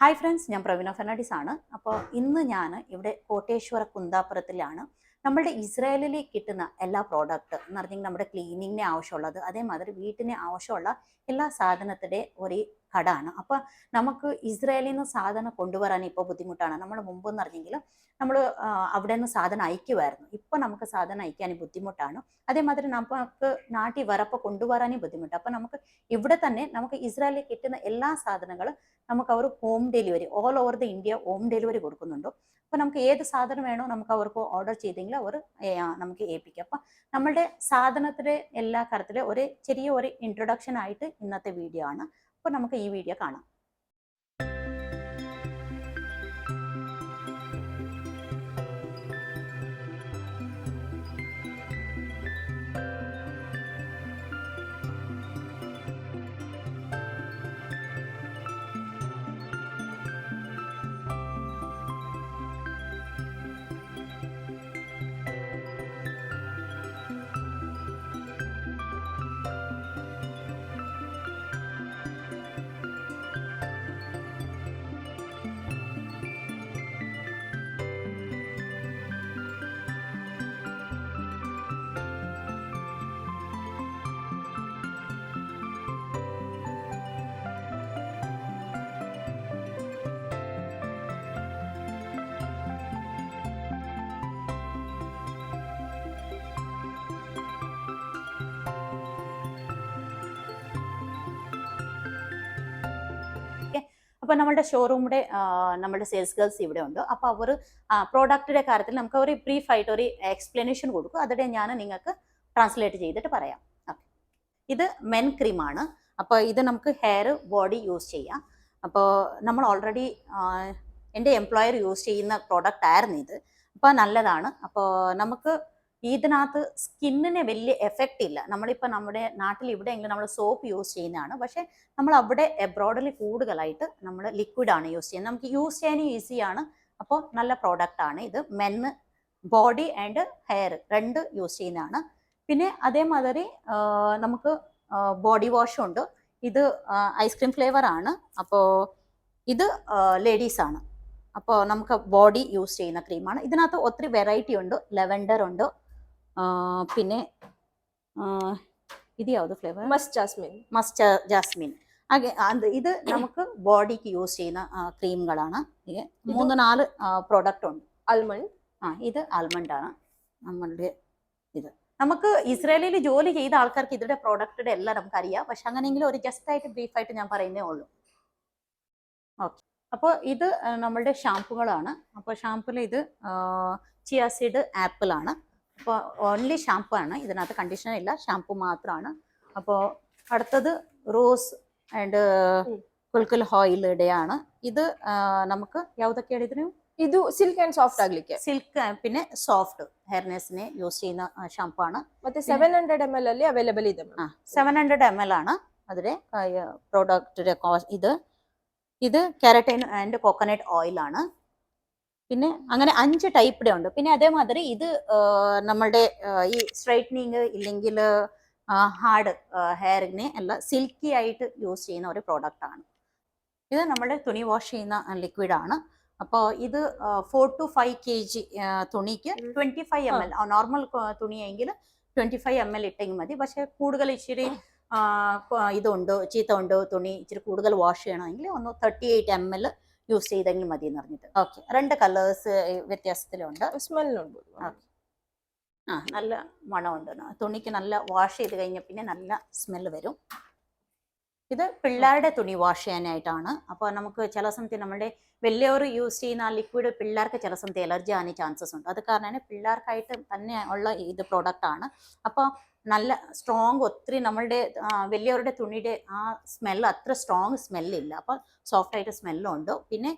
Hi friends ഞാൻ പ്രവീണ ഫെർണാഡിസ് ആണ്. അപ്പോൾ ഇന്ന് ഞാൻ ഇവിടെ കോട്ടേശ്വര കുന്താപുരത്തിലാണ് നമ്മളുടെ ഇസ്രായേലിൽ കിട്ടുന്ന എല്ലാ പ്രോഡക്റ്റ് എന്ന് പറഞ്ഞെങ്കിൽ നമ്മുടെ ക്ലീനിങ്ങിന് ആവശ്യമുള്ളത് അതേമാതിരി വീട്ടിന് ആവശ്യമുള്ള എല്ലാ സാധനത്തിന്റെ ഒരു കടാണ്. അപ്പൊ നമുക്ക് ഇസ്രായേലിൽ നിന്ന് സാധനം കൊണ്ടുവരാൻ ഇപ്പോൾ ബുദ്ധിമുട്ടാണ്. നമ്മൾ മുമ്പ് എന്ന് പറഞ്ഞെങ്കിൽ നമ്മൾ അവിടെ നിന്ന് സാധനം അയക്കുമായിരുന്നു ഇപ്പൊ നമുക്ക് സാധനം അയക്കാൻ ബുദ്ധിമുട്ടാണ്. അതേമാതിരി നമുക്ക് നാട്ടിൽ വരപ്പോൾ കൊണ്ടുവരാനും ബുദ്ധിമുട്ട്. അപ്പൊ നമുക്ക് ഇവിടെ തന്നെ നമുക്ക് ഇസ്രായേലിൽ കിട്ടുന്ന എല്ലാ സാധനങ്ങളും നമുക്ക് അവർ home delivery all over the India home delivery കൊടുക്കുന്നുണ്ട്. അപ്പോൾ നമുക്ക് ഏത് സാധനം വേണോ നമുക്ക് അവർക്ക് ഓർഡർ ചെയ്തെങ്കിൽ അവർ നമുക്ക് ഏൽപ്പിക്കും. അപ്പം നമ്മളുടെ സാധനത്തിലെ എല്ലാ കാര്യത്തിലും ഒരു ചെറിയ ഒരു ഇൻട്രൊഡക്ഷൻ ആയിട്ട് ഇന്നത്തെ വീഡിയോ ആണ്. അപ്പോൾ നമുക്ക് ഈ വീഡിയോ കാണാം. അപ്പോൾ നമ്മുടെ ഷോറൂമിന്റെ നമ്മുടെ സെയിൽസ് ഗേൾസ് ഇവിടെ ഉണ്ട് അപ്പോൾ അവർ പ്രോഡക്റ്റിന്റെ കാര്യത്തിൽ നമുക്ക് ഒരു ബ്രീഫ് ആയിട്ട് ഒരു എക്സ്പ്ലനേഷൻ കൊടുക്കും. അതിടെ ഞാൻ നിങ്ങൾക്ക് ട്രാൻസ്ലേറ്റ് ചെയ്തിട്ട് പറയാം. ഇത് മെൻ ക്രീമാണ് അപ്പോൾ ഇത് നമുക്ക് ഹെയർ ബോഡി യൂസ് ചെയ്യാം. അപ്പോൾ നമ്മൾ ഓൾറെഡി എന്റെ എംപ്ലോയർ യൂസ് ചെയ്യുന്ന പ്രോഡക്റ്റ് ആയിരുന്നു ഇത്. അപ്പോൾ നല്ലതാണ്. അപ്പോൾ നമുക്ക് ഇതിനകത്ത് സ്കിന്നിന് വലിയ എഫക്റ്റ് ഇല്ല. നമ്മളിപ്പോൾ നമ്മുടെ നാട്ടിൽ ഇവിടെയെങ്കിലും നമ്മൾ സോപ്പ് യൂസ് ചെയ്യുന്നതാണ്. പക്ഷേ നമ്മൾ അവിടെ എബ്രോഡിൽ കൂടുതലായിട്ട് നമ്മൾ ലിക്വിഡാണ് യൂസ് ചെയ്യുന്നത്. നമുക്ക് യൂസ് ചെയ്യാനും ഈസിയാണ് അപ്പോൾ നല്ല പ്രോഡക്റ്റ് ആണ് ഇത്. മെന്ന് ബോഡി ആൻഡ് ഹെയർ രണ്ട് യൂസ് ചെയ്യുന്നതാണ്. പിന്നെ അതേമാതിരി നമുക്ക് ബോഡി വാഷും ഉണ്ട്. ഇത് ഐസ്ക്രീം ഫ്ലേവർ ആണ്. അപ്പോൾ ഇത് ലേഡീസാണ് അപ്പോൾ നമുക്ക് ബോഡി യൂസ് ചെയ്യുന്ന ക്രീമാണ് ഇതിനകത്ത് ഒത്തിരി വെറൈറ്റി ഉണ്ട്. ലെവൻഡർ ഉണ്ട്. പിന്നെ ഇത് ಯಾವುದು flavour must jasmine must jasmine ಹಾಗೆ അത് ഇത് നമുക്ക് ബോഡിക്ക് യൂസ് ചെയ്യുന്ന ക്രീമുകളാണ് ഇത് മൂന്ന് നാല് പ്രോഡക്റ്റ് ഉണ്ട് ಆಲ್ಮಂಡ್ ആ ഇത് ആൽമണ്ട് ആണ് നമ്മളുടെ ഇത് നമുക്ക് ഇസ്രായേലിൽ ജോലി ചെയ്ത ആൾക്കാർക്ക് ഇതിന്റെ പ്രോഡക്റ്റിന്റെ എല്ലാം നമുക്ക് അറിയാം പക്ഷെ അങ്ങനെയെങ്കിലും ഒരു ജസ്റ്റ് ആയിട്ട് ബ്രീഫ് ആയിട്ട് ഞാൻ പറയുന്നേ ഉള്ളൂ ഓക്കെ അപ്പോൾ ഇത് ആ, നമ്മളുടെ ഷാമ്പുകളാണ് അപ്പോൾ ഷാമ്പുയിൽ ഇത് ചിയാസിഡ് ആപ്പിൾ ആണ് അപ്പോൾ ഓൺലി ഷാമ്പു ആണ് ഇതിനകത്ത് കണ്ടീഷണർ ഇല്ല ഷാമ്പു മാത്രമാണ് അപ്പോൾ അടുത്തത് റോസ് ആൻഡ് ഉം. കുൽക്കുൽ ഓയിലുടെ ആണ് ഇത് ആ, നമുക്ക് യാതൊക്കെയാണ് ഇതിന് ಇದು ಸಿಲ್ಕ್ ಅಂಡ್ ಸಾಫ್ಟ್ ಆಗ್ಲಿಕ್ಕೆ സിൽക്ക് പിന്നെ സോഫ്റ്റ് ഹെയർനെസ്സിന് യൂസ് ചെയ്യുന്ന ഷാമ്പു ആണ് ಮತ್ತೆ ಸೆವೆನ್ ಹಂಡ್ರೆಡ್ ಎಂ ಎಲ್ ಅಲ್ಲಿ ಅವೈಲೇಬಲ್ ಇದೆ ആ സെവൻ ഹൺഡ്രഡ് എം എൽ ആണ് അതിലെ പ്രോഡക്റ്റിന്റെ ഇത് ഇത് കെരട്ടൈൻ ആൻഡ് കോക്കനട്ട് ഓയിൽ ആണ് പിന്നെ അങ്ങനെ അഞ്ച് ടൈപ്പിടെ ഉണ്ട്. പിന്നെ അതേമാതിരി ഇത് നമ്മളുടെ ഈ സ്ട്രൈറ്റനിങ് ഇല്ലെങ്കിൽ ഹാർഡ് ഹെയറിനെ എല്ലാം സിൽക്കി ആയിട്ട് യൂസ് ചെയ്യുന്ന ഒരു പ്രോഡക്റ്റ് ആണ്. ഇത് നമ്മുടെ തുണി വാഷ് ചെയ്യുന്ന ലിക്വിഡ് ആണ്. അപ്പോൾ ഇത് four to five K G തുണിക്ക് twenty five M L normal തുണിയെങ്കിൽ twenty five M L ഇട്ടെങ്കിൽ മതി. പക്ഷെ കൂടുതൽ ഇച്ചിരി ഇതുണ്ട് ചീത്ത ഉണ്ട് തുണി ഇച്ചിരി കൂടുതൽ വാഷ് ചെയ്യണമെങ്കിൽ ഒന്ന് thirty eight M L use ചെയ്തെങ്കിൽ മതി എന്ന് പറഞ്ഞിട്ട്. ഓക്കെ രണ്ട് കളേഴ്സ് വ്യത്യാസത്തിലുണ്ട്. സ്മെല്ലുണ്ട് ആ നല്ല മണമുണ്ട്. തുണിക്ക് നല്ല വാഷ് ചെയ്ത് കഴിഞ്ഞ പിന്നെ നല്ല സ്മെല്ല് വരും. ഇത് പിള്ളേരുടെ തുണി വാഷ് ചെയ്യാനായിട്ടാണ്. അപ്പോൾ നമുക്ക് ചില സമയത്ത് നമ്മുടെ വലിയവർ യൂസ് ചെയ്യുന്ന ആ ലിക്വിഡ് പിള്ളേർക്ക് ചില സമയത്ത് എലർജി ആകാൻ ചാൻസസ് ഉണ്ട്. അത് കാരണമാണ് പിള്ളേർക്കായിട്ട് തന്നെ ഉള്ള ഇത് പ്രോഡക്റ്റ് ആണ്. അപ്പോൾ നല്ല സ്ട്രോങ് ഒത്തിരി നമ്മളുടെ വലിയവരുടെ തുണിയുടെ ആ സ്മെല്ല് അത്ര സ്ട്രോങ് സ്മെല്ലില്ല അപ്പോൾ സോഫ്റ്റ് ആയിട്ട് സ്മെല്ലും ഉണ്ട്. പിന്നെ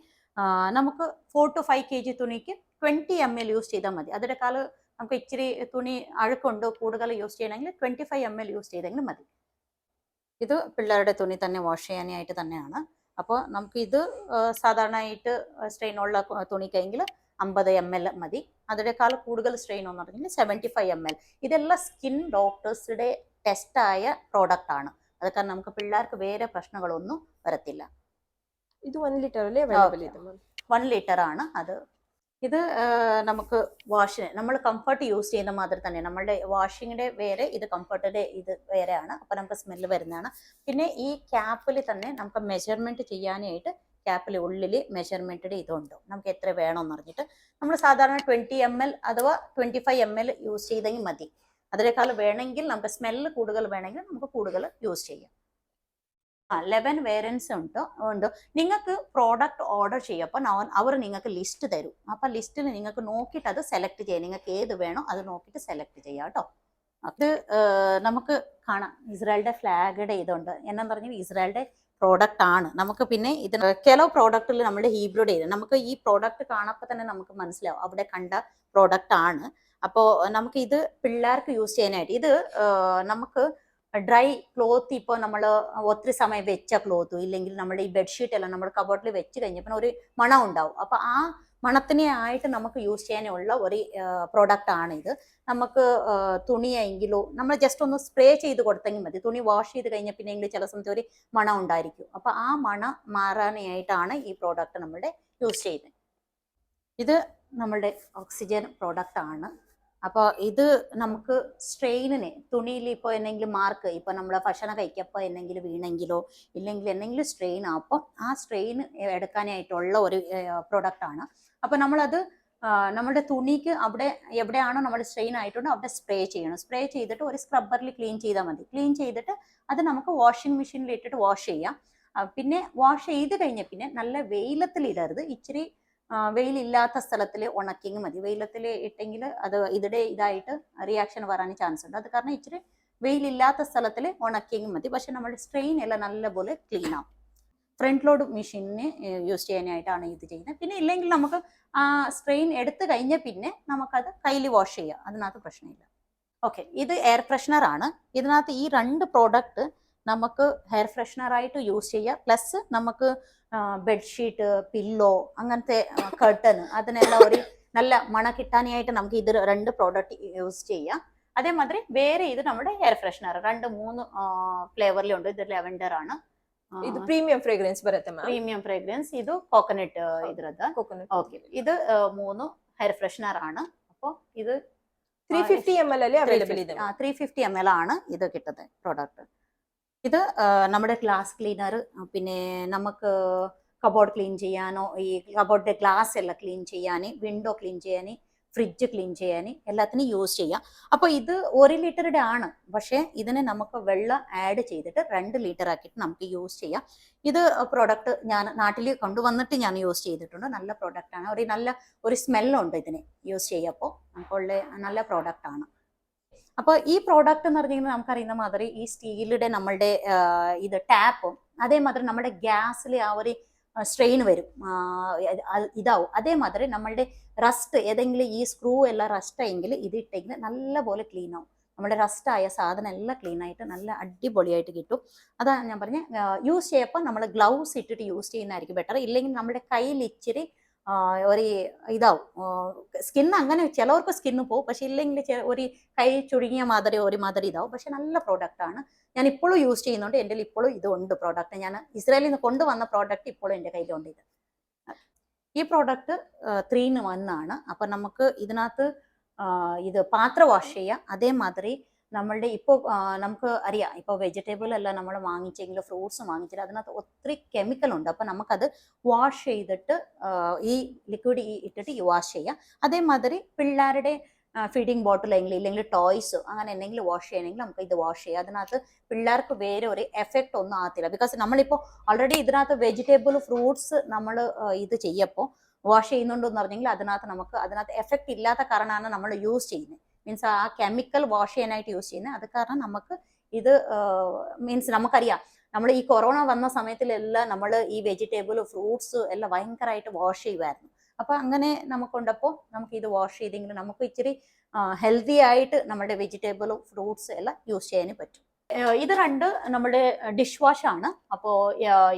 നമുക്ക് four to five K G തുണിക്ക് ട്വന്റി എം എൽ യൂസ് ചെയ്താൽ മതി. അതിന്റെ കാൽ നമുക്ക് ഇച്ചിരി തുണി അഴുക്കുണ്ട് കൂടുതൽ യൂസ് ചെയ്യണമെങ്കിൽ twenty five M L use ചെയ്തെങ്കിൽ മതി. ഇത് പിള്ളേരുടെ തുണി തന്നെ വാഷ് ചെയ്യാനായിട്ട് തന്നെയാണ്. അപ്പോൾ നമുക്ക് ഇത് ആ, സാധാരണയായിട്ട് സ്ട്രെയിനുള്ള തുണിക്കെങ്കിൽ അമ്പത് എം എൽ മതി. അതിനേക്കാൾ കൂടുതൽ സ്ട്രെയിൻ എന്നുണ്ടെങ്കിൽ സെവന്റി ഫൈവ് എം എൽ ഇതെല്ലാം സ്കിൻ ഡോക്ടേഴ്സുടെ ടെസ്റ്റായ പ്രോഡക്റ്റ് ആണ്. അത് കാരണം നമുക്ക് പിള്ളേർക്ക് വേറെ പ്രശ്നങ്ങളൊന്നും വരത്തില്ല. ഇത് വൺ ലിറ്റർ അല്ലേ? വൺ ലിറ്റർ ആണ് അത്. ഇത് നമുക്ക് വാഷിന് നമ്മൾ കംഫർട്ട് യൂസ് ചെയ്യുന്ന മാതിരി തന്നെ. നമ്മളുടെ വാഷിങ്ങിന്റെ വേറെ ഇത് കംഫർട്ടിന്റെ ഇത് വേറെയാണ്. അപ്പോൾ നമുക്ക് സ്മെല്ല് വരുന്നതാണ്. പിന്നെ ഈ ക്യാപ്പിൽ തന്നെ നമുക്ക് മെഷർമെന്റ് ചെയ്യാനായിട്ട് ക്യാപ്പിൽ ഉള്ളിൽ മെഷർമെന്റിന്റെ ഇതുണ്ട്. നമുക്ക് എത്ര വേണമെന്ന് പറഞ്ഞിട്ട് നമ്മൾ സാധാരണ ട്വന്റി എം എൽ അഥവാ twenty five M L use ചെയ്തെങ്കിൽ മതി. അതിനേക്കാൾ വേണമെങ്കിൽ നമുക്ക് സ്മെല്ല് കൂടുതൽ വേണമെങ്കിൽ നമുക്ക് കൂടുതൽ യൂസ് ചെയ്യാം. ആ ലെവൻ വേരൻസ് ഉണ്ട് ഉണ്ട്. നിങ്ങൾക്ക് പ്രോഡക്റ്റ് ഓർഡർ ചെയ്യുമ്പോൾ അവർ നിങ്ങൾക്ക് ലിസ്റ്റ് തരും. അപ്പം ലിസ്റ്റിൽ നിങ്ങൾക്ക് നോക്കിയിട്ട് അത് സെലക്ട് ചെയ്യാം. നിങ്ങൾക്ക് ഏത് വേണോ അത് നോക്കിയിട്ട് സെലക്ട് ചെയ്യാം കേട്ടോ. അത് നമുക്ക് കാണാം. ഇസ്രായേലിന്റെ ഫ്ലാഗുടെ ഇതുണ്ട്. എന്നു പറഞ്ഞാൽ ഇസ്രായേലിന്റെ പ്രോഡക്റ്റ് ആണ്. നമുക്ക് പിന്നെ ഇത് ചില പ്രോഡക്റ്റിൽ നമ്മുടെ ഹീബ്രോഡ് ചെയ്ത് നമുക്ക് ഈ പ്രോഡക്റ്റ് കാണപ്പോൾ തന്നെ നമുക്ക് മനസ്സിലാവും അവിടെ കണ്ട പ്രോഡക്റ്റ് ആണ്. അപ്പോൾ നമുക്ക് ഇത് പിള്ളേർക്ക് യൂസ് ചെയ്യാനായിട്ട് ഇത് നമുക്ക് ഡ്രൈ ക്ലോത്ത് ഇപ്പോൾ നമ്മൾ ഒത്തിരി സമയം വെച്ച ക്ലോത്ത് ഇല്ലെങ്കിൽ നമ്മുടെ ഈ ബെഡ്ഷീറ്റ് എല്ലാം നമ്മുടെ കബോർഡിൽ വെച്ച് കഴിഞ്ഞപ്പോൾ ഒരു മണം ഉണ്ടാവും. അപ്പോൾ ആ മണത്തിനെ ആയിട്ട് നമുക്ക് യൂസ് ചെയ്യാനുള്ള ഒരു പ്രോഡക്റ്റ് ആണ് ഇത്. നമുക്ക് തുണിയെങ്കിലോ നമ്മൾ ജസ്റ്റ് ഒന്ന് സ്പ്രേ ചെയ്ത് കൊടുത്തെങ്കിൽ മതി. തുണി വാഷ് ചെയ്ത് കഴിഞ്ഞ പിന്നെ ചില സമയത്ത് ഒരു മണം ഉണ്ടായിരിക്കും. അപ്പോൾ ആ മണം മാറാനായിട്ടാണ് ഈ പ്രോഡക്റ്റ് നമ്മളുടെ യൂസ് ചെയ്യുന്നത്. ഇത് നമ്മളുടെ ഓക്സിജൻ പ്രോഡക്റ്റ് ആണ്. അപ്പോൾ ഇത് നമുക്ക് സ്ട്രെയിനിന് തുണിയിൽ ഇപ്പോൾ എന്തെങ്കിലും മാർക്ക് ഇപ്പോൾ നമ്മൾ ഭക്ഷണം കഴിക്കപ്പോൾ എന്തെങ്കിലും വീണെങ്കിലോ ഇല്ലെങ്കിൽ എന്തെങ്കിലും സ്ട്രെയിൻ അപ്പം ആ സ്ട്രെയിൻ എടുക്കാനായിട്ടുള്ള ഒരു പ്രൊഡക്റ്റ് ആണ്. അപ്പോൾ നമ്മളത് നമ്മുടെ തുണിക്ക് അവിടെ എവിടെയാണോ നമ്മുടെ സ്ട്രെയിൻ ആയിട്ടുണ്ട് അവിടെ സ്പ്രേ ചെയ്യണം. സ്പ്രേ ചെയ്തിട്ട് ഒരു സ്ക്രബ്ബറിൽ ക്ലീൻ ചെയ്താൽ മതി. ക്ലീൻ ചെയ്തിട്ട് അത് നമുക്ക് വാഷിംഗ് മെഷീനിൽ ഇട്ടിട്ട് വാഷ് ചെയ്യാം. പിന്നെ വാഷ് ചെയ്ത് കഴിഞ്ഞ പിന്നെ നല്ല വെയിലത്തിൽ ഇടരുത് ഇച്ചിരി വെയിലില്ലാത്ത സ്ഥലത്തിൽ ഉണക്കിങ് മതി. വെയിലത്തിൽ ഇട്ടെങ്കിൽ അത് ഇതിടെ ഇതായിട്ട് റിയാക്ഷൻ വരാൻ ചാൻസ് ഉണ്ട്. അത് കാരണം ഇച്ചിരി വെയിലില്ലാത്ത സ്ഥലത്തിൽ ഉണക്കിങ് മതി. പക്ഷെ നമ്മുടെ സ്ട്രെയിൻ എല്ലാം നല്ലപോലെ ക്ലീൻ ആവും. ഫ്രണ്ട് ലോഡ് മെഷീനിന് യൂസ് ചെയ്യാനായിട്ടാണ് ഇത് ചെയ്യുന്നത്. പിന്നെ ഇല്ലെങ്കിൽ നമുക്ക് ആ സ്ട്രെയിൻ എടുത്തു കഴിഞ്ഞ പിന്നെ നമുക്കത് കയ്യിൽ വാഷ് ചെയ്യാം. അതിനകത്ത് പ്രശ്നമില്ല. ഓക്കെ ഇത് എയർ ഫ്രഷ്നർ ആണ്. ഇതിനകത്ത് ഈ രണ്ട് പ്രോഡക്റ്റ് നമുക്ക് ഹെയർ ഫ്രഷ്നർ ആയിട്ട് യൂസ് ചെയ്യാം പ്ലസ് നമുക്ക് ബെഡ്ഷീറ്റ് പില്ലോ അങ്ങനത്തെ കർട്ടൻ അതിനെല്ലാം ഒരു നല്ല മണ കിട്ടാനായിട്ട് നമുക്ക് ഇത് രണ്ട് പ്രോഡക്റ്റ് യൂസ് ചെയ്യാം അതേമാതിരി വേറെ ഇത് നമ്മുടെ ഹെയർ ഫ്രഷ്നർ രണ്ട് മൂന്ന് ഫ്ലേവറിലുണ്ട് ഇത് ലെവൻഡർ ആണ് ಇದು ಪ್ರೀಮಿಯಂ ಫ್ರೇಗ್ರೆನ್ಸ್ ಬರುತ್ತೆ ಮ್ಯಾಮ್ പ്രീമിയം ഫ്രേഗ്രൻസ് ಇದು കോക്കനട്ട് ಇದ್ರದ್ದು ಕೋಕೋನಟ್ ಓಕೆ ಇದು ಆ, ಮೂನು ಹೇರ್ ಫ್ರೆಶ್ನರ್ ആണ് അപ്പോൾ ഇത് ತ್ರೀ ಫಿಫ್ಟಿ ಎಂ ಎಲ್ ಅಲ್ಲಿ ಅವೈಲೇಬಲ್ ಇದೆ ma'am. Three fifty M L ആണ് ഇത് കിട്ടുന്നത് പ്രോഡക്റ്റ് ഇത് നമ്മുടെ ഗ്ലാസ് ക്ലീനർ പിന്നെ നമുക്ക് കബോർഡ് ക്ലീൻ ചെയ്യാനോ ഈ കബോർഡിന്റെ ഗ്ലാസ് എല്ലാം ക്ലീൻ ചെയ്യാൻ വിൻഡോ ക്ലീൻ ചെയ്യാൻ ഫ്രിഡ്ജ് ക്ലീൻ ചെയ്യാൻ എല്ലാത്തിനും യൂസ് ചെയ്യാം. അപ്പോൾ ഇത് ഒരു ലിറ്ററുടെ ആണ്. പക്ഷേ ഇതിനെ നമുക്ക് വെള്ളം ആഡ് ചെയ്തിട്ട് രണ്ട് ലിറ്റർ ആക്കിയിട്ട് നമുക്ക് യൂസ് ചെയ്യാം. ഇത് പ്രോഡക്റ്റ് ഞാൻ നാട്ടിൽ കൊണ്ടുവന്നിട്ട് ഞാൻ യൂസ് ചെയ്തിട്ടുണ്ട്. നല്ല പ്രോഡക്റ്റ് ആണ്. ഒരു നല്ല ഒരു സ്മെല്ലുണ്ട് ഇതിന് യൂസ് ചെയ്യപ്പോൾ നമുക്കുള്ള നല്ല പ്രോഡക്റ്റാണ് അപ്പോൾ ഈ പ്രോഡക്റ്റ് എന്ന് പറഞ്ഞാൽ കഴിഞ്ഞാൽ നമുക്കറിയുന്ന മാതിരി ഈ സ്റ്റീലിന്റെ നമ്മളുടെ ഇത് ടാപ്പും അതേമാതിരി നമ്മുടെ ഗ്യാസിൽ ആ ഒരു സ്ട്രെയിൻ വരും. ഇതാവും. അതേമാതിരി നമ്മളുടെ റസ്റ്റ് ഏതെങ്കിലും ഈ സ്ക്രൂ എല്ലാം റസ്റ്റ് ആയെങ്കിൽ ഇത് ഇട്ടെങ്കിൽ നല്ലപോലെ ക്ലീൻ ആവും. നമ്മുടെ റസ്റ്റ് ആയ സാധനം എല്ലാം ക്ലീൻ ആയിട്ട് നല്ല അടിപൊളിയായിട്ട് കിട്ടും. അതാണ് ഞാൻ പറഞ്ഞ യൂസ് ചെയ്യപ്പോൾ നമ്മൾ ഗ്ലൗസ് ഇട്ടിട്ട് യൂസ് ചെയ്യുന്നതായിരിക്കും ബെറ്റർ ഇല്ലെങ്കിൽ നമ്മുടെ കയ്യിൽ ഇച്ചിരി ഒരു ഇതാവും. സ്കിൻ അങ്ങനെ ചിലവർക്ക് സ്കിന്ന് പോകും പക്ഷെ ഇല്ലെങ്കിൽ ഒരു കൈ ചുരുങ്ങിയ മാതിരി ഒരു മാതിരി ഇതാവും. പക്ഷെ നല്ല പ്രോഡക്റ്റ് ആണ്. ഞാൻ ഇപ്പോഴും യൂസ് ചെയ്യുന്നുണ്ട്. എന്റെ ഇപ്പോഴും ഇതുണ്ട് പ്രോഡക്റ്റ് ഞാൻ ഇസ്രായേലിൽ നിന്ന് കൊണ്ടുവന്ന പ്രോഡക്റ്റ് ഇപ്പോഴും എന്റെ കയ്യിലുണ്ട് ഇത്. ഈ പ്രോഡക്റ്റ് ത്രീ ആണ്. അപ്പൊ നമുക്ക് ഇതിനകത്ത് ഇത് പാത്രം വാഷ് ചെയ്യാം. അതേമാതിരി നമ്മളുടെ ഇപ്പോൾ നമുക്ക് അറിയാം. ഇപ്പോൾ വെജിറ്റബിൾ അല്ല നമ്മൾ വാങ്ങിച്ചെങ്കിലും ഫ്രൂട്ട്സ് വാങ്ങിച്ചാൽ അതിനകത്ത് ഒത്തിരി കെമിക്കൽ ഉണ്ട്. അപ്പം നമുക്കത് വാഷ് ചെയ്തിട്ട് ഈ ലിക്വിഡ് ഇട്ടിട്ട് ഈ വാഷ് ചെയ്യാം. അതേമാതിരി പിള്ളേരുടെ ഫീഡിങ് ബോട്ടിൽ എങ്കിലും ഇല്ലെങ്കിൽ ടോയ്സ് അങ്ങനെ എന്തെങ്കിലും വാഷ് ചെയ്യണമെങ്കിൽ നമുക്ക് ഇത് വാഷ് ചെയ്യാം. അതിനകത്ത് പിള്ളേർക്ക് വേറെ ഒരു എഫക്റ്റ് ഒന്നും ആകത്തില്ല. ബിക്കോസ് നമ്മളിപ്പോൾ ഓൾറെഡി ഇതിനകത്ത് വെജിറ്റബിൾ ഫ്രൂട്ട്സ് നമ്മൾ ഇത് ചെയ്യപ്പോൾ വാഷ് ചെയ്യുന്നുണ്ടെന്ന് പറഞ്ഞെങ്കിൽ അതിനകത്ത് നമുക്ക് അതിനകത്ത് എഫക്റ്റ് ഇല്ലാത്ത കാരണമാണ് നമ്മൾ യൂസ് ചെയ്യുന്നത്. മീൻസ് ആ കെമിക്കൽ വാഷ് ചെയ്യാനായിട്ട് യൂസ് ചെയ്യുന്നത് അത് കാരണം നമുക്ക് ഇത് മീൻസ് നമുക്കറിയാം. നമ്മൾ ഈ കൊറോണ വന്ന സമയത്തിലെല്ലാം നമ്മൾ ഈ വെജിറ്റബിൾ ഫ്രൂട്ട്സ് എല്ലാം ഭയങ്കരമായിട്ട് വാഷ് ചെയ്യുമായിരുന്നു അപ്പൊ അങ്ങനെ നമുക്കുണ്ടപ്പോൾ നമുക്ക് ഇത് വാഷ് ചെയ്തെങ്കിൽ നമുക്ക് ഇച്ചിരി ഹെൽത്തി ആയിട്ട് നമ്മുടെ വെജിറ്റബിളും ഫ്രൂട്ട്സ് എല്ലാം യൂസ് ചെയ്യാൻ പറ്റും. ഇത് രണ്ട് നമ്മുടെ ഡിഷ് വാഷ് ആണ് അപ്പോൾ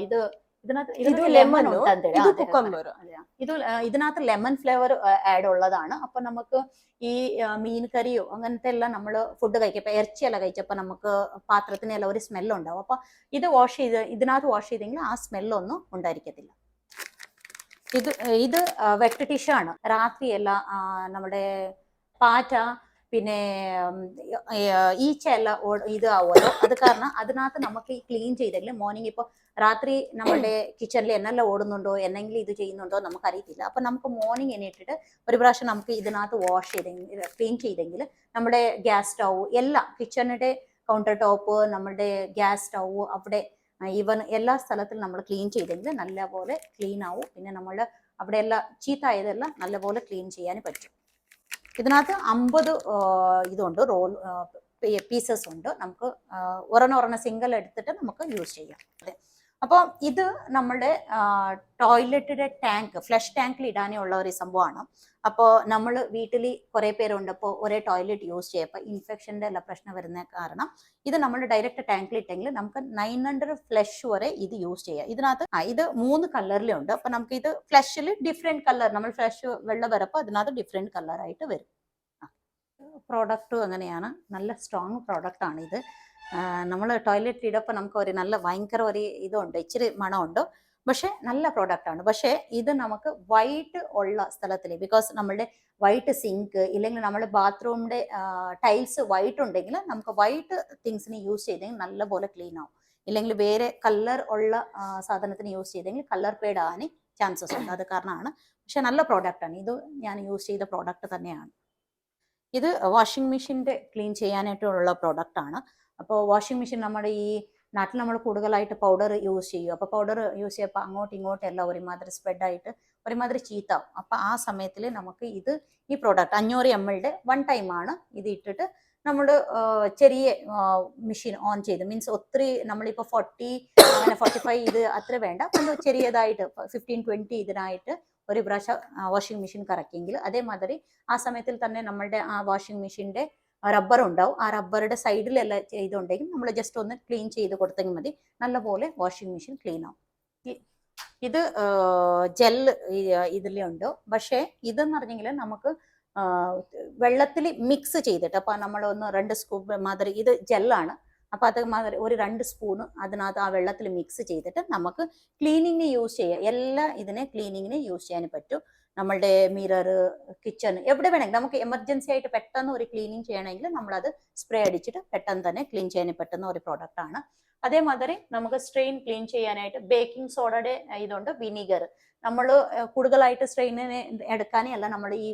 ഇത് ಇದು ഇതിനകത്ത് lemon, lemon ഉണ്ട്. അതെ, ಇದು അതെ, cucumber. അതെ. ഇത് ഏഹ് ഇതിനകത്ത് ലെമൺ ഫ്ലേവർ ആഡ് ഉള്ളതാണ് അപ്പൊ നമുക്ക് ഈ ഏഹ് മീൻ കറിയോ അങ്ങനത്തെ എല്ലാം നമ്മൾ ഫുഡ് കഴിക്കപ്പോൾ ഇറച്ചിയെല്ലാം കഴിച്ചപ്പോൾ നമുക്ക് പാത്രത്തിനെല്ലാം ഒരു സ്മെല്ല് ഉണ്ടാവും അപ്പൊ ഇത് വാഷ് ചെയ്ത് ഇതിനകത്ത് വാഷ് ചെയ്തെങ്കിൽ ആ സ്മെല്ലൊന്നും ഉണ്ടായിരിക്കത്തില്ല ഇത് ഇത് വെട്ട് ടിഷ്യൂ ആണ് രാത്രിയല്ല ആ, നമ്മുടെ പാറ്റ പിന്നെ ഉം, ഏർ, ഈച്ച എല്ലാം ഓ- ഇത് ആവുമല്ലോ അത് കാരണം അതിനകത്ത് നമുക്ക് ഈ ക്ലീൻ ചെയ്തെങ്കിൽ മോർണിംഗ് ഇപ്പോൾ രാത്രി നമ്മുടെ കിച്ചണിൽ എന്നെല്ലാം ഓടുന്നുണ്ടോ എന്നെങ്കിലും ഇത് ചെയ്യുന്നുണ്ടോ നമുക്കറിയത്തില്ല. അപ്പൊ നമുക്ക് മോർണിംഗ് എണീറ്റിട്ട് ഒരു പ്രാവശ്യം നമുക്ക് ഇതിനകത്ത് വാഷ് ചെയ്തെങ്കിൽ ക്ലീൻ ചെയ്തെങ്കിൽ നമ്മുടെ ഗ്യാസ് സ്റ്റൗ എല്ലാം കിച്ചണിന്റെ കൗണ്ടർ ടോപ്പ് നമ്മുടെ ഗ്യാസ് സ്റ്റൗ അവിടെ ഈവൻ എല്ലാ സ്ഥലത്തും നമ്മൾ ക്ലീൻ ചെയ്തെങ്കിൽ നല്ലപോലെ ക്ലീൻ ആവും. പിന്നെ നമ്മൾ അവിടെ എല്ലാം ചീത്തായതെല്ലാം നല്ലപോലെ ക്ലീൻ ചെയ്യാൻ പറ്റും. ഇതിനകത്ത് അമ്പത് ഇതുണ്ട് റോൾ പീസസ് ഉണ്ട്. നമുക്ക് ഒരെണ്ണ ഒരെണ്ണം സിംഗിൾ എടുത്തിട്ട് നമുക്ക് യൂസ് ചെയ്യാം. അപ്പോൾ ഇത് നമ്മുടെ ടോയ്ലറ്റിന്റെ ടാങ്ക് ഫ്ലഷ് ടാങ്കിൽ ഇടാനേ ഉള്ള ഒരു സംഭവമാണ്. അപ്പോൾ നമ്മൾ വീട്ടിൽ കുറേ പേരുണ്ട്. അപ്പോൾ ഒരേ ടോയ്ലറ്റ് യൂസ് ചെയ്യപ്പോൾ ഇൻഫെക്ഷന്റെ എല്ലാ പ്രശ്നം വരുന്ന കാരണം ഇത് നമ്മൾ ഡയറക്റ്റ് ടാങ്കിൽ ഇട്ടെങ്കിൽ നമുക്ക് നയൻ ഹൺഡ്രഡ് ഫ്ലഷ് വരെ ഇത് യൂസ് ചെയ്യാം. ഇതിനകത്ത് ഇത് മൂന്ന് കളറിലുണ്ട് അപ്പൊ നമുക്ക് ഇത് ഫ്ലഷിൽ ഡിഫറെന്റ് കളർ നമ്മൾ ഫ്ലഷ് വെള്ളം വരപ്പോൾ അതിനകത്ത് ഡിഫറെന്റ് കളറായിട്ട് വരും. പ്രോഡക്റ്റും അങ്ങനെയാണ്. നല്ല സ്ട്രോങ് പ്രോഡക്റ്റ് ആണ് ഇത് നമ്മൾ ടോയ്ലറ്റ് ഇടപ്പോൾ നമുക്ക് ഒരു നല്ല ഭയങ്കര ഒരു ഇതുണ്ട് ഇച്ചിരി മണമുണ്ട്. പക്ഷേ നല്ല പ്രോഡക്റ്റ് ആണ്. പക്ഷേ ഇത് നമുക്ക് വൈറ്റ് ഉള്ള സ്ഥലത്തിൽ ബിക്കോസ് നമ്മളുടെ വൈറ്റ് സിങ്ക് ഇല്ലെങ്കിൽ നമ്മുടെ ബാത്റൂമിന്റെ ടൈൽസ് വൈറ്റ് ഉണ്ടെങ്കിൽ നമുക്ക് വൈറ്റ് തിങ്സിന് യൂസ് ചെയ്തെങ്കിൽ നല്ലപോലെ ക്ലീൻ ആവും. ഇല്ലെങ്കിൽ വേറെ കളർ ഉള്ള സാധനത്തിന് യൂസ് ചെയ്തെങ്കിൽ കളർ പേഡ് ആവാൻ ചാൻസസ് ഉണ്ട്. അത് കാരണമാണ്. പക്ഷെ നല്ല പ്രോഡക്റ്റ് ആണ്. ഇത് ഞാൻ യൂസ് ചെയ്ത പ്രോഡക്റ്റ് തന്നെയാണ്. ഇത് വാഷിംഗ് മെഷീന്റെ ക്ലീൻ ചെയ്യാനായിട്ടുള്ള പ്രോഡക്റ്റ് ആണ്. അപ്പോൾ വാഷിംഗ് മെഷീൻ നമ്മുടെ ഈ നാട്ടിൽ നമ്മൾ കൂടുതലായിട്ട് പൗഡർ യൂസ് ചെയ്യും. അപ്പോൾ പൗഡർ യൂസ് ചെയ്യുമ്പോൾ അങ്ങോട്ടും ഇങ്ങോട്ടും എല്ലാം ഒരുമാതിരി സ്പ്രെഡായിട്ട് ഒരുമാതിരി ചീത്താവും. അപ്പോൾ ആ സമയത്തിൽ നമുക്ക് ഇത് ഈ പ്രോഡക്റ്റ് അഞ്ഞൂറ് എം എൽഡ് വൺ ടൈമാണ് ഇത് ഇട്ടിട്ട് നമ്മൾ ചെറിയ മെഷീൻ ഓൺ ചെയ്ത്. മീൻസ് ഒത്തിരി നമ്മളിപ്പോൾ ഫോർട്ടി അങ്ങനെ ഫോർട്ടി ഫൈവ് ഇത് അത്ര വേണ്ട. നമ്മൾ ചെറിയതായിട്ട് ഫിഫ്റ്റീൻ ട്വന്റി ഇതിനായിട്ട് ഒരു പ്രാവശ്യം വാഷിംഗ് മെഷീൻ കറക്കിയെങ്കിൽ അതേമാതിരി ആ സമയത്തിൽ തന്നെ നമ്മളുടെ ആ വാഷിംഗ് മെഷീന്റെ റബ്ബർ ഉണ്ടാവും. ആ റബ്ബറുടെ സൈഡിലെല്ലാം ചെയ്തുണ്ടെങ്കിൽ നമ്മൾ ജസ്റ്റ് ഒന്ന് ക്ലീൻ ചെയ്ത് കൊടുത്തെങ്കിൽ മതി. നല്ലപോലെ വാഷിംഗ് മെഷീൻ ക്ലീൻ ആവും. ഇത് ജെൽ ഇതിലുണ്ട് പക്ഷേ ഇതെന്ന് പറഞ്ഞെങ്കിൽ നമുക്ക് വെള്ളത്തിൽ മിക്സ് ചെയ്തിട്ട് അപ്പം നമ്മൾ ഒന്ന് രണ്ട് സ്കൂപ്പ് മാതിരി ഇത് ജെല്ലാണ് അപ്പം അത് മാതിരി ഒരു രണ്ട് സ്പൂണ് അതിനകത്ത് ആ വെള്ളത്തിൽ മിക്സ് ചെയ്തിട്ട് നമുക്ക് ക്ലീനിങ്ങിന് യൂസ് ചെയ്യാം. എല്ലാ ഇതിനെ ക്ലീനിങ്ങിന് യൂസ് ചെയ്യാൻ പറ്റും. നമ്മളുടെ മിറർ കിച്ചൺ എവിടെ വേണമെങ്കിൽ നമുക്ക് എമർജൻസി ആയിട്ട് പെട്ടെന്ന് ഒരു ക്ലീനിങ് ചെയ്യണമെങ്കിൽ അത് സ്പ്രേ അടിച്ചിട്ട് പെട്ടെന്ന് തന്നെ ക്ലീൻ ചെയ്യാൻ പറ്റുന്ന ഒരു പ്രോഡക്റ്റ് ആണ്. അതേമാതിരി നമുക്ക് സ്ട്രെയിൻ ക്ലീൻ ചെയ്യാനായിട്ട് ബേക്കിംഗ് സോഡയുടെ ഇതുണ്ട് വിനീഗർ നമ്മൾ കൂടുതലായിട്ട് സ്ട്രെയിനിനെ എടുക്കാനേ അല്ല നമ്മൾ ഈ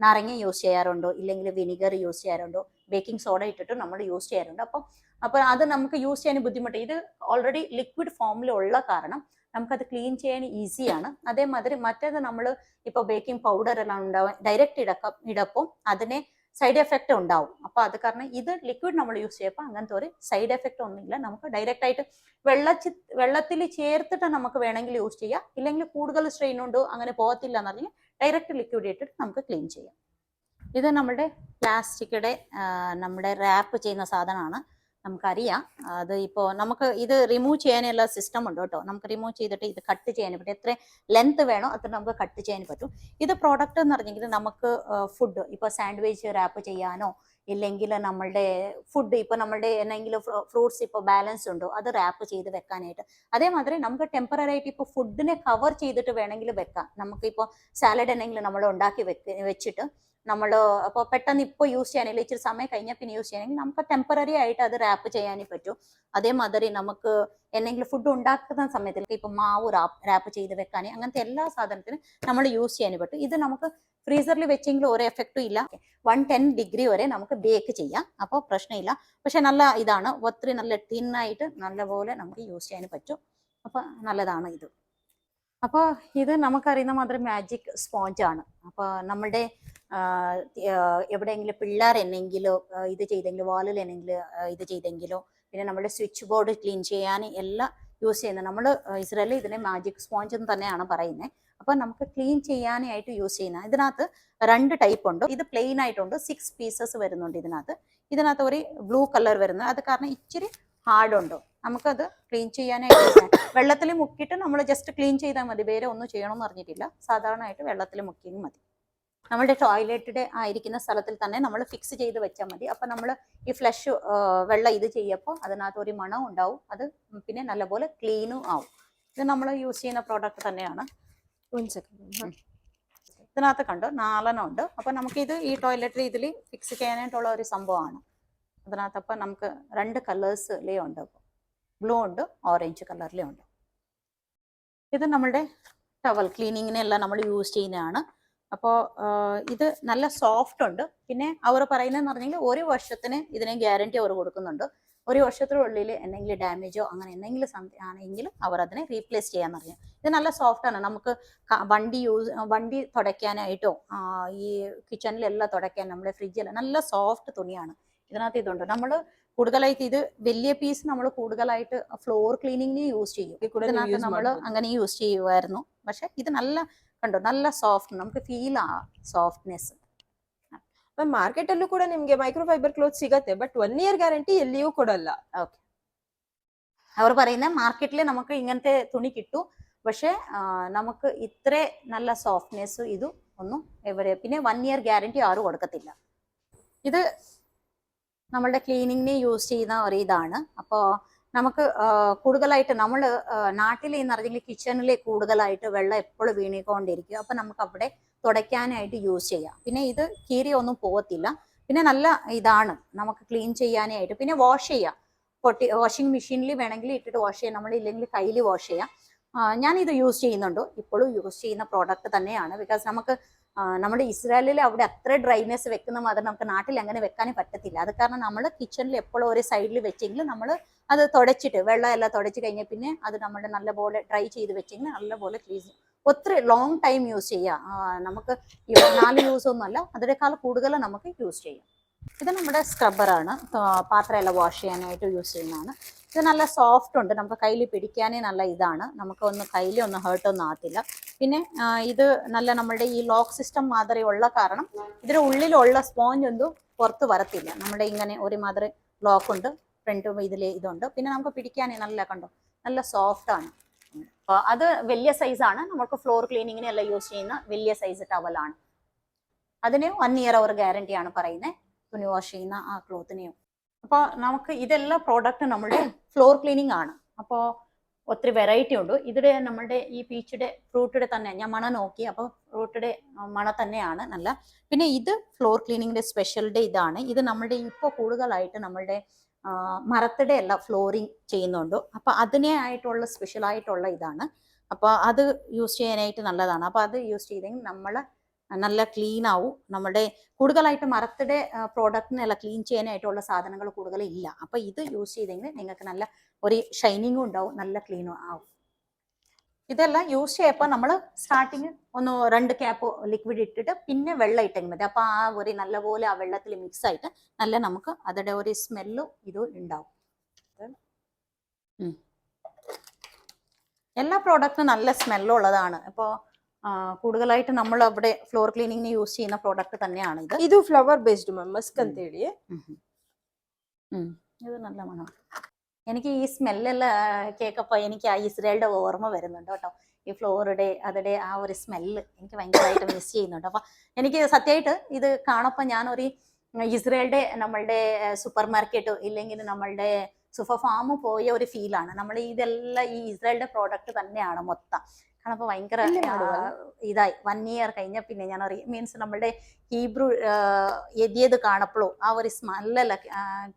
നാരങ്ങ യൂസ് ചെയ്യാറുണ്ടോ. ഇല്ലെങ്കിൽ വിനിഗർ യൂസ് ചെയ്യാറുണ്ടോ. ബേക്കിംഗ് സോഡ ഇട്ടിട്ട് നമ്മൾ യൂസ് ചെയ്യാറുണ്ട്. അപ്പം അപ്പം അത് നമുക്ക് യൂസ് ചെയ്യാൻ ബുദ്ധിമുട്ട്. ഇത് ഓൾറെഡി ലിക്വിഡ് ഫോമിലുള്ള കാരണം നമുക്കത് ക്ലീൻ ചെയ്യാൻ ഈസിയാണ്. അതേമാതിരി മറ്റേത് നമ്മൾ ഇപ്പോൾ ബേക്കിംഗ് പൗഡർ എല്ലാം ഉണ്ടാവും. ഡയറക്റ്റ് ഇടക്കം ഇടപ്പം അതിനെ സൈഡ് എഫക്റ്റ് ഉണ്ടാവും. അപ്പോൾ അത് കാരണം ഇത് ലിക്വിഡ് നമ്മൾ യൂസ് ചെയ്യുമ്പോൾ അങ്ങനത്തെ ഒരു സൈഡ് എഫക്റ്റ് ഒന്നുമില്ല. നമുക്ക് ഡയറക്റ്റ് ആയിട്ട് വെള്ളച്ചി വെള്ളത്തിൽ ചേർത്തിട്ട് നമുക്ക് വേണമെങ്കിൽ യൂസ് ചെയ്യാം. ഇല്ലെങ്കിൽ കൂടുതൽ സ്ട്രെയിൻ ഉണ്ടോ അങ്ങനെ പോകത്തില്ല എന്ന് പറഞ്ഞാൽ ഡയറക്റ്റ് ലിക്വിഡ് ഇട്ടിട്ട് നമുക്ക് ക്ലീൻ ചെയ്യാം. ഇത് നമ്മുടെ പ്ലാസ്റ്റിക്കിടെ നമ്മുടെ റാപ്പ് ചെയ്യുന്ന സാധനമാണ്. നമുക്കറിയാം. അത് ഇപ്പോൾ നമുക്ക് ഇത് റിമൂവ് ചെയ്യാനുള്ള സിസ്റ്റം ഉണ്ട് കേട്ടോ. നമുക്ക് റിമൂവ് ചെയ്തിട്ട് ഇത് കട്ട് ചെയ്യാൻ പറ്റും. എത്ര ലെങ്ത് വേണോ അത്ര നമുക്ക് കട്ട് ചെയ്യാൻ പറ്റും. ഇത് പ്രോഡക്റ്റ് എന്ന് പറഞ്ഞെങ്കിൽ നമുക്ക് ഫുഡ് ഇപ്പോൾ സാൻഡ്വിച്ച് റാപ്പ് ചെയ്യാനോ ഇല്ലെങ്കിൽ നമ്മളുടെ ഫുഡ് ഇപ്പോൾ നമ്മളുടെ എന്തെങ്കിലും ഫ്രൂട്ട്സ് ഇപ്പോൾ ബാലൻസ് ഉണ്ടോ അത് റാപ്പ് ചെയ്ത് വെക്കാനായിട്ട്. അതേമാതിരി നമുക്ക് ടെമ്പററി ആയിട്ട് ഇപ്പോൾ ഫുഡിനെ കവർ ചെയ്തിട്ട് വേണമെങ്കിൽ വെക്കാം. നമുക്കിപ്പോൾ സാലഡ് എന്തെങ്കിലും നമ്മൾ ഉണ്ടാക്കി വെച്ചിട്ട് നമ്മൾ അപ്പോൾ പെട്ടെന്ന് ഇപ്പോൾ യൂസ് ചെയ്യാനില്ല ഇച്ചിരി സമയം കഴിഞ്ഞാൽ പിന്നെ യൂസ് ചെയ്യണമെങ്കിൽ നമുക്ക് ടെമ്പററി ആയിട്ട് അത് റാപ്പ് ചെയ്യാനേ പറ്റും. അതേമാതിരി നമുക്ക് എന്തെങ്കിലും ഫുഡ് ഉണ്ടാക്കുന്ന സമയത്തിൽ ഇപ്പം മാവ് റാപ്പ് ചെയ്ത് വെക്കാൻ അങ്ങനത്തെ എല്ലാ സാധനത്തിനും നമ്മൾ യൂസ് ചെയ്യാൻ പറ്റും. ഇത് നമുക്ക് ഫ്രീസറിൽ വെച്ചെങ്കിൽ ഒരു എഫക്റ്റും ഇല്ല. വൺ ടെൻ ഡിഗ്രി വരെ നമുക്ക് ബേക്ക് ചെയ്യാം. അപ്പോൾ പ്രശ്നമില്ല. പക്ഷെ നല്ല ഇതാണ്. ഒത്തിരി നല്ല തിന്നായിട്ട് നല്ലപോലെ നമുക്ക് യൂസ് ചെയ്യാൻ പറ്റും. അപ്പം നല്ലതാണ് ഇത്. അപ്പോൾ ഇത് നമുക്കറിയുന്ന മാത്രം മാജിക് സ്പോഞ്ച് ആണ്. അപ്പോൾ നമ്മുടെ എവിടെയെങ്കിലും പിള്ളേർ എന്നെങ്കിലോ ഇത് ചെയ്തെങ്കിലോ വാലിൽ എന്നെങ്കിലും ഇത് ചെയ്തെങ്കിലോ പിന്നെ നമ്മുടെ സ്വിച്ച് ബോർഡ് ക്ലീൻ ചെയ്യാൻ എല്ലാം യൂസ് ചെയ്യുന്നത് നമ്മൾ ഇസ്രയേലിൽ ഇതിനെ മാജിക് സ്പോഞ്ച് എന്ന് തന്നെയാണ് പറയുന്നത് അപ്പോൾ നമുക്ക് ക്ലീൻ ചെയ്യാനായിട്ട് യൂസ് ചെയ്യുന്ന ഇതിനകത്ത് രണ്ട് ടൈപ്പ് ഉണ്ട്. ഇത് പ്ലെയിൻ ആയിട്ടുണ്ട് സിക്സ് പീസസ് വരുന്നുണ്ട് ഇതിനകത്ത്. ഇതിനകത്ത് ഒരു ബ്ലൂ കളർ വരുന്നത്. അത് കാരണം ഇച്ചിരി ഹാർഡ് ഉണ്ടോ നമുക്കത് ക്ലീൻ ചെയ്യാനായിട്ട് വെള്ളത്തിൽ മുക്കിയിട്ട് നമ്മൾ ജസ്റ്റ് ക്ലീൻ ചെയ്താൽ മതി. വേറെ ഒന്നും ചെയ്യണമെന്ന് അറിഞ്ഞിട്ടില്ല. സാധാരണയായിട്ട് വെള്ളത്തിൽ മുക്കിയാൽ മതി. നമ്മളുടെ ടോയ്ലറ്റിന്റെ ആയിരിക്കുന്ന സ്ഥലത്തിൽ തന്നെ നമ്മൾ ഫിക്സ് ചെയ്ത് വെച്ചാൽ മതി. അപ്പം നമ്മൾ ഈ ഫ്ലഷ് വെള്ളം ഇത് ചെയ്യപ്പോൾ അതിനകത്ത് ഒരു മണം ഉണ്ടാവും. അത് പിന്നെ നല്ലപോലെ ക്ലീനും ആവും. ഇത് നമ്മൾ യൂസ് ചെയ്യുന്ന പ്രോഡക്റ്റ് തന്നെയാണ്. ഇതിനകത്ത് കണ്ടു? നാലെണ്ണം ഉണ്ട് അപ്പം നമുക്കിത് ഈ ടോയ്ലറ്റ് ഇതിൽ ഫിക്സ് ചെയ്യാനായിട്ടുള്ള ഒരു സംഭവമാണ്. അതിനകത്ത് അപ്പം നമുക്ക് രണ്ട് കളേഴ്സിലേ ഉണ്ട് ബ്ലൂ ഉണ്ട് ഓറഞ്ച് കളറിലേ ഉണ്ട് ഇത് നമ്മളുടെ ടവൽ ക്ലീനിങ്ങിനെല്ലാം നമ്മൾ യൂസ് ചെയ്യുന്നതാണ്. അപ്പോൾ ഇത് നല്ല സോഫ്റ്റ് ഉണ്ട്. പിന്നെ അവർ പറയുന്നതെന്ന് പറഞ്ഞെങ്കിൽ ഒരു വർഷത്തിന് ഇതിന് ഗ്യാരണ്ടി അവർ കൊടുക്കുന്നുണ്ട്. ഒരു വർഷത്തിനുള്ളിൽ എന്തെങ്കിലും ഡാമേജോ അങ്ങനെ എന്തെങ്കിലും സംഭവം ആണെങ്കിൽ അവർ അതിനെ റീപ്ലേസ് ചെയ്യാന്ന് പറഞ്ഞു. ഇത് നല്ല സോഫ്റ്റ് ആണ്. നമുക്ക് വണ്ടി യൂസ് വണ്ടി തുടയ്ക്കാനായിട്ടോ ഈ കിച്ചണിലെല്ലാം തുടയ്ക്കാൻ നമ്മുടെ ഫ്രിഡ്ജിൽ നല്ല സോഫ്റ്റ് തുണിയാണ്. ഇതിനകത്ത് ഇതുണ്ട് നമ്മൾ കൂടുതലായിട്ട് ഇത് വലിയ പീസ് നമ്മൾ കൂടുതലായിട്ട് ഫ്ലോർ ക്ലീനിങ്ങിന് യൂസ് ചെയ്യും ഇതിനകത്ത് നമ്മൾ അങ്ങനെ യൂസ് ചെയ്യുമായിരുന്നു പക്ഷെ ഇത് നല്ല കണ്ടോ നല്ല സോഫ്റ്റ് നമുക്ക് ഫീൽ ആ സോഫ്റ്റ്നെസ് ಮ್ಯಾಮ್ ಮಾರ್ಕೆಟ್ ಅಲ್ಲೂ ಕೂಡ ನಿಮ್ಗೆ ಮೈಕ್ರೋ ಫೈಬರ್ ಕ್ಲೋತ್ ಸಿಗತ್ತೆ ಬಟ್ ಒನ್ ಇಯರ್ ಗ್ಯಾರಂಟಿ ಎಲ್ಲಿಯೂ ಕೊಡಲ್ಲ അവർ പറയുന്ന മാർക്കറ്റിൽ നമുക്ക് ഇങ്ങനത്തെ തുണി കിട്ടും പക്ഷെ നമുക്ക് ഇത്ര നല്ല സോഫ്റ്റ്നെസ് ഇതും ഒന്നും എവരെ പിന്നെ വൺ ഇയർ ഗ്യാരണ്ടി ആരും കൊടുക്കത്തില്ല ഇത് നമ്മളുടെ ക്ലീനിങ്ങിന് യൂസ് ചെയ്യുന്ന ഒരു ഇതാണ് അപ്പോൾ നമുക്ക് കൂടുതലായിട്ട് നമ്മൾ നാട്ടിൽ എന്ന് പറഞ്ഞെങ്കിൽ കിച്ചണിൽ കൂടുതലായിട്ട് വെള്ളം എപ്പോഴും വീണിക്കൊണ്ടിരിക്കും. അപ്പം നമുക്ക് അവിടെ തുടയ്ക്കാനായിട്ട് യൂസ് ചെയ്യാം. പിന്നെ ഇത് കീറി ഒന്നും പോകത്തില്ല. പിന്നെ നല്ല ഇതാണ്. നമുക്ക് ക്ലീൻ ചെയ്യാനായിട്ട്. പിന്നെ വാഷ് ചെയ്യാം. പൊട്ടി വാഷിംഗ് മെഷീനിൽ വേണമെങ്കിൽ ഇട്ടിട്ട് വാഷ് ചെയ്യാം. നമ്മൾ ഇല്ലെങ്കിൽ കയ്യിൽ വാഷ് ചെയ്യാം. ഞാനിത് യൂസ് ചെയ്യുന്നുണ്ട്. ഇപ്പോഴും യൂസ് ചെയ്യുന്ന പ്രോഡക്റ്റ് തന്നെയാണ്. ബിക്കോസ് നമുക്ക് നമ്മുടെ ഇസ്രായേലിൽ അവിടെ അത്ര ഡ്രൈനെസ് വെക്കുന്ന മാത്രം നമുക്ക് നാട്ടിൽ അങ്ങനെ വെക്കാനേ പറ്റത്തില്ല. അത് കാരണം നമ്മൾ കിച്ചണിൽ എപ്പോഴും ഒരു സൈഡിൽ വെച്ചെങ്കിൽ നമ്മൾ അത് തുടച്ചിട്ട് വെള്ളം എല്ലാം തുടച്ച് കഴിഞ്ഞാൽ പിന്നെ അത് നമ്മൾ നല്ലപോലെ ഡ്രൈ ചെയ്ത് വെച്ചെങ്കിൽ നല്ലപോലെ ക്ലീസ് ഒത്തിരി ലോങ് ടൈം യൂസ് ചെയ്യാം. നമുക്ക് നാല് യൂസ് ഒന്നുമല്ല അതിനേക്കാൾ കൂടുതൽ നമുക്ക് യൂസ് ചെയ്യാം. ഇത് നമ്മുടെ സ്ക്രബ്ബറാണ് പാത്രമെല്ലാം വാഷ് ചെയ്യാനായിട്ട് യൂസ് ചെയ്യുന്നതാണ്. ഇത് നല്ല സോഫ്റ്റ് ഉണ്ട്. നമുക്ക് കയ്യിൽ പിടിക്കാനേ നല്ല ഇതാണ്. നമുക്ക് ഒന്ന് കയ്യിൽ ഒന്നും ഹേർട്ടൊന്നും ആകത്തില്ല. പിന്നെ ഇത് നല്ല നമ്മുടെ ഈ ലോക്ക് സിസ്റ്റം മാതിരി ഉള്ള കാരണം ഇതിന്റെ ഉള്ളിലുള്ള സ്പോഞ്ച് ഒന്നും പുറത്ത് വരത്തില്ല. നമ്മുടെ ഇങ്ങനെ ഒരു മാതിരി ലോക്ക് ഉണ്ട് ഫ്രണ്ടും ഇതിൽ ഇതുണ്ട്. പിന്നെ നമുക്ക് പിടിക്കാനേ നല്ല കണ്ടോ? നല്ല സോഫ്റ്റ് ആണ്. അത് വലിയ സൈസാണ് നമുക്ക് ഫ്ലോർ ക്ലീനിങ്ങിനെല്ലാം യൂസ് ചെയ്യുന്ന വലിയ സൈസ് ടവലാണ് അതിന് വൺ ഇയർ അവർ ഗ്യാരണ്ടിയാണ് പറയുന്നത് തുണി വാഷ് ചെയ്യുന്ന ആ ക്ലോത്തിനെയും അപ്പോൾ നമുക്ക് ഇതെല്ലാം പ്രോഡക്റ്റ് നമ്മളുടെ ഫ്ലോർ ക്ലീനിങ് ആണ്. അപ്പോൾ ഒത്തിരി വെറൈറ്റി ഉണ്ട്. ഇതിടെ നമ്മളുടെ ഈ പീച്ചിയുടെ ഫ്രൂട്ടിയുടെ തന്നെ ഞാൻ മണ നോക്കി അപ്പോൾ ഫ്രൂട്ടിയുടെ മണ തന്നെയാണ് നല്ല. പിന്നെ ഇത് ഫ്ലോർ ക്ലീനിങ്ങിന്റെ സ്പെഷ്യൽ ഇതാണ്. ഇത് നമ്മളുടെ ഇപ്പോൾ കൂടുതലായിട്ട് നമ്മളുടെ മരത്തിടെ അല്ല ഫ്ലോറിങ് ചെയ്യുന്നുണ്ട്. അപ്പോൾ അതിനെ ആയിട്ടുള്ള സ്പെഷ്യൽ ആയിട്ടുള്ള ഇതാണ്. അപ്പോൾ അത് യൂസ് ചെയ്യാനായിട്ട് നല്ലതാണ്. അപ്പോൾ അത് യൂസ് ചെയ്തെങ്കിൽ നമ്മൾ നല്ല ക്ലീൻ ആവും. നമ്മുടെ കൂടുതലായിട്ട് മരത്തിന്റെ പ്രോഡക്റ്റിനെല്ലാം ക്ലീൻ ചെയ്യാനായിട്ടുള്ള സാധനങ്ങൾ കൂടുതൽ ഇല്ല അപ്പോൾ ഇത് യൂസ് ചെയ്തെങ്കിൽ നിങ്ങൾക്ക് നല്ല ഒരു ഷൈനിങ്ങും ഉണ്ടാവും നല്ല ക്ലീനും ആവും. ഇതെല്ലാം യൂസ് ചെയ്യപ്പോൾ നമ്മൾ സ്റ്റാർട്ടിങ് ഒന്ന് രണ്ട് ക്യാപ്പ് ലിക്വിഡ് ഇട്ടിട്ട് പിന്നെ വെള്ളം ഇട്ടെങ്കിൽ മതി അപ്പോൾ ആ ഒരു നല്ലപോലെ ആ വെള്ളത്തിൽ മിക്സ് ആയിട്ട് നല്ല നമുക്ക് അതിന്റെ ഒരു സ്മെല്ലും ഇതും ഉണ്ടാവും. എല്ലാ പ്രോഡക്റ്റും നല്ല സ്മെല്ലുള്ളതാണ് ഇപ്പോൾ കൂടുതലായിട്ട് നമ്മൾ അവിടെ ഫ്ലോർ ക്ലീനിങ്ങിന് യൂസ് ചെയ്യുന്ന പ്രോഡക്റ്റ് തന്നെയാണ് ഇത് ಇದು ಫ್ಲವರ್ ಬೇಸ್ಡ್ ಮ್ಯಾಮ್ ಮಸ್ಕ್ ಅಂತ ಹೇಳಿ ഇത് നല്ല മണം എനിക്ക് ഈ സ്മെല്ലെല്ലാം കേൾക്കപ്പോൾ എനിക്ക് ആ ഇസ്രായേലിന്റെ ഓർമ്മ വരുന്നുണ്ട് കേട്ടോ ഈ ഫ്ലോറുടെ അതിടെ ആ ഒരു സ്മെല്ല് എനിക്ക് ഭയങ്കരമായിട്ട് മിസ് ചെയ്യുന്നുണ്ട് അപ്പൊ എനിക്ക് സത്യമായിട്ട് ഇത് കാണുമ്പോൾ ഞാനൊരു ഇസ്രായേലിന്റെ നമ്മളുടെ സൂപ്പർ മാർക്കറ്റോ ഇല്ലെങ്കിൽ നമ്മളുടെ സുഫ ഫാം പോയ ഒരു ഫീലാണ് നമ്മൾ ഇതെല്ലാം ഈ ഇസ്രായേലിന്റെ പ്രോഡക്റ്റ് തന്നെയാണ് മൊത്തം കാരണം അപ്പോൾ ഭയങ്കര ഇതായി. വൺ ഇയർ കഴിഞ്ഞ പിന്നെ ഞാൻ അറിയാം. മീൻസ് നമ്മളുടെ ഹീബ്രു എതിയത് കാണപ്പോഴും ആ ഒരു സ്മെല്ലല്ല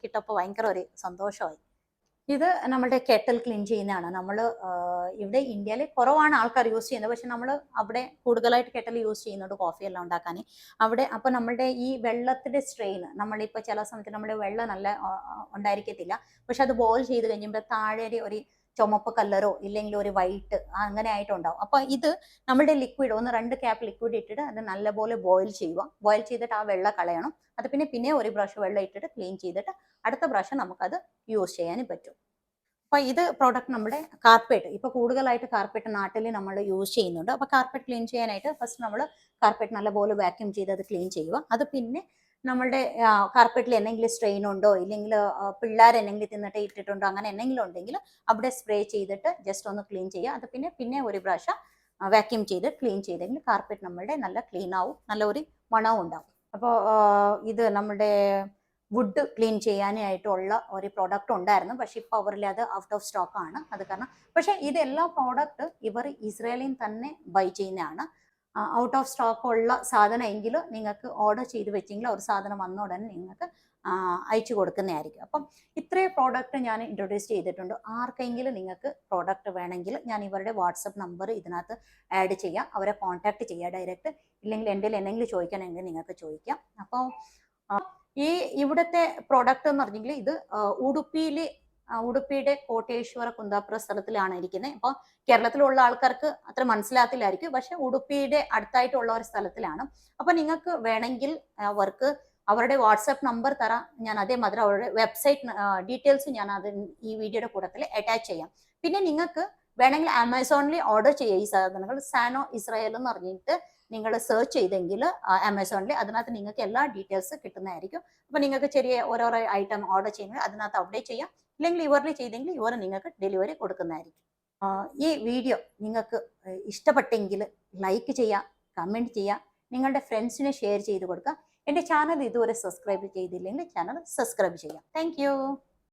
കിട്ടപ്പോൾ ഭയങ്കര ഒരു സന്തോഷമായി. ഇത് നമ്മുടെ കെട്ടൽ ക്ലീൻ ചെയ്യുന്നതാണ്. നമ്മൾ ഇവിടെ ഇന്ത്യയിൽ കുറവാണ് ആൾക്കാർ യൂസ് ചെയ്യുന്നത്. പക്ഷെ നമ്മൾ അവിടെ കൂടുതലായിട്ട് കെട്ടൽ യൂസ് ചെയ്യുന്നുണ്ട് കോഫി എല്ലാം ഉണ്ടാക്കാൻ അവിടെ അപ്പോൾ നമ്മളുടെ ഈ വെള്ളത്തിന്റെ സ്ട്രെയിൻ നമ്മളിപ്പോ ചില സമയത്ത് നമ്മുടെ വെള്ളം നല്ല ഉണ്ടായിരിക്കത്തില്ല. പക്ഷെ അത് ബോയിൽ ചെയ്ത് കഴിയുമ്പോൾ താഴെ ഒരു ചുമപ്പ് കല്ലറോ ഇല്ലെങ്കിൽ ഒരു വൈറ്റ് അങ്ങനെ ആയിട്ടുണ്ടാവും. അപ്പൊ ഇത് നമ്മുടെ ലിക്വിഡ് ഒന്ന് രണ്ട് ക്യാപ്പ് ലിക്വിഡ് ഇട്ടിട്ട് അത് നല്ലപോലെ ബോയിൽ ചെയ്യുക. ബോയിൽ ചെയ്തിട്ട് ആ വെള്ളം കളയണം. അത് പിന്നെ പിന്നെ ഒരു ബ്രഷ് വെള്ളം ഇട്ടിട്ട് ക്ലീൻ ചെയ്തിട്ട് അടുത്ത ബ്രഷ് നമുക്കത് യൂസ് ചെയ്യാൻ പറ്റും. അപ്പൊ ഇത് പ്രോഡക്റ്റ് നമ്മുടെ കാർപ്പറ്റ് ഇപ്പൊ കൂടുതലായിട്ട് കാർപ്പറ്റ് നാട്ടിൽ നമ്മൾ യൂസ് ചെയ്യുന്നുണ്ട്. അപ്പൊ കാർപ്പറ്റ് ക്ലീൻ ചെയ്യാനായിട്ട് ഫസ്റ്റ് നമ്മൾ കാർപ്പറ്റ് നല്ലപോലെ വാക്യൂം ചെയ്ത് അത് ക്ലീൻ ചെയ്യുക. അത് പിന്നെ നമ്മളുടെ കാർപ്പറ്റിൽ എന്തെങ്കിലും സ്ട്രെയിൻ ഉണ്ടോ? ഇല്ലെങ്കിൽ പിള്ളേർ എന്തെങ്കിലും തിന്നിട്ട് ഇട്ടിട്ടുണ്ടോ? അങ്ങനെ എന്തെങ്കിലും ഉണ്ടെങ്കിൽ അവിടെ സ്പ്രേ ചെയ്തിട്ട് ജസ്റ്റ് ഒന്ന് ക്ലീൻ ചെയ്യുക. അത് പിന്നെ പിന്നെ ഒരു പ്രാവശ്യം വാക്യൂം ചെയ്ത് ക്ലീൻ ചെയ്തെങ്കിൽ കാർപ്പറ്റ് നമ്മളുടെ നല്ല ക്ലീൻ ആവും. നല്ല ഒരു മണവും ഉണ്ടാവും. അപ്പോൾ ഇത് നമ്മുടെ വുഡ് ക്ലീൻ ചെയ്യാനായിട്ടുള്ള ഒരു പ്രോഡക്റ്റ് ഉണ്ടായിരുന്നു. പക്ഷെ ഇപ്പോൾ അവരിൽ അത് ഔട്ട് ഓഫ് സ്റ്റോക്ക് ആണ്. അത് കാരണം പക്ഷേ ഇതെല്ലാം പ്രോഡക്റ്റ് ഇവർ ഇസ്രയേലിൽ തന്നെ ബൈ ചെയ്യുന്നതാണ്. ഔട്ട് ഓഫ് സ്റ്റോക്ക് ഉള്ള സാധനം എങ്കിൽ നിങ്ങൾക്ക് ഓർഡർ ചെയ്ത് വെച്ചെങ്കിൽ ഒരു സാധനം വന്ന ഉടനെ നിങ്ങൾക്ക് അയച്ചു കൊടുക്കുന്നതായിരിക്കും. അപ്പം ഇത്രയും പ്രോഡക്റ്റ് ഞാൻ ഇൻട്രൊഡ്യൂസ് ചെയ്തിട്ടുണ്ട്. ആർക്കെങ്കിലും നിങ്ങൾക്ക് പ്രോഡക്റ്റ് വേണമെങ്കിൽ ഞാൻ ഇവരുടെ വാട്സപ്പ് നമ്പർ ഇതിനകത്ത് ആഡ് ചെയ്യാം. അവരെ കോൺടാക്ട് ചെയ്യുക ഡയറക്റ്റ് ഇല്ലെങ്കിൽ എന്റെ എന്തെങ്കിലും ചോദിക്കണമെങ്കിൽ നിങ്ങൾക്ക് ചോദിക്കാം. അപ്പോൾ ഈ ഇവിടുത്തെ പ്രോഡക്റ്റ് എന്ന് പറഞ്ഞെങ്കിൽ ഇത് ഉടുപ്പിയിൽ ഉടുപ്പിയുടെ കോട്ടേശ്വര കുന്താപുര സ്ഥലത്തിലാണ് ഇരിക്കുന്നത് അപ്പോൾ കേരളത്തിലുള്ള ആൾക്കാർക്ക് അത്ര മനസ്സിലാത്തില്ലായിരിക്കും പക്ഷെ ഉടുപ്പിയുടെ അടുത്തായിട്ടുള്ള ഒരു സ്ഥലത്തിലാണ്. അപ്പൊ നിങ്ങൾക്ക് വേണമെങ്കിൽ അവർക്ക് അവരുടെ വാട്സപ്പ് നമ്പർ തരാം. ഞാൻ അതേമാതിരി അവരുടെ വെബ്സൈറ്റ് ഡീറ്റെയിൽസ് ഞാൻ അത് ഈ വീഡിയോയുടെ കൂട്ടത്തിൽ അറ്റാച്ച് ചെയ്യാം. പിന്നെ നിങ്ങൾക്ക് വേണമെങ്കിൽ ആമസോണിൽ ഓർഡർ ചെയ്യുക. ഈ സാധനങ്ങൾ സാനോ ഇസ്രായേൽ എന്ന് പറഞ്ഞിട്ട് നിങ്ങൾ സെർച്ച് ചെയ്തെങ്കിൽ ആമസോണിൽ അതിനകത്ത് നിങ്ങൾക്ക് എല്ലാ ഡീറ്റെയിൽസ് കിട്ടുന്നതായിരിക്കും. അപ്പൊ നിങ്ങൾക്ക് ചെറിയ ഓരോരോ ഐറ്റം ഓർഡർ ചെയ്യുന്നത് അതിനകത്ത് അപ്ഡേറ്റ് ചെയ്യാം. ഇല്ലെങ്കിൽ ഇവരിൽ ചെയ്തെങ്കിൽ ഇവർ നിങ്ങൾക്ക് ഡെലിവറി കൊടുക്കുന്നതായിരിക്കും. ഈ വീഡിയോ നിങ്ങൾക്ക് ഇഷ്ടപ്പെട്ടെങ്കിൽ ലൈക്ക് ചെയ്യുക കമന്റ് ചെയ്യുക നിങ്ങളുടെ ഫ്രണ്ട്സിനെ ഷെയർ ചെയ്ത് കൊടുക്കുക. എന്റെ ചാനൽ ഇതുവരെ സബ്സ്ക്രൈബ് ചെയ്തില്ലെങ്കിൽ ചാനൽ സബ്സ്ക്രൈബ് ചെയ്യാം. താങ്ക്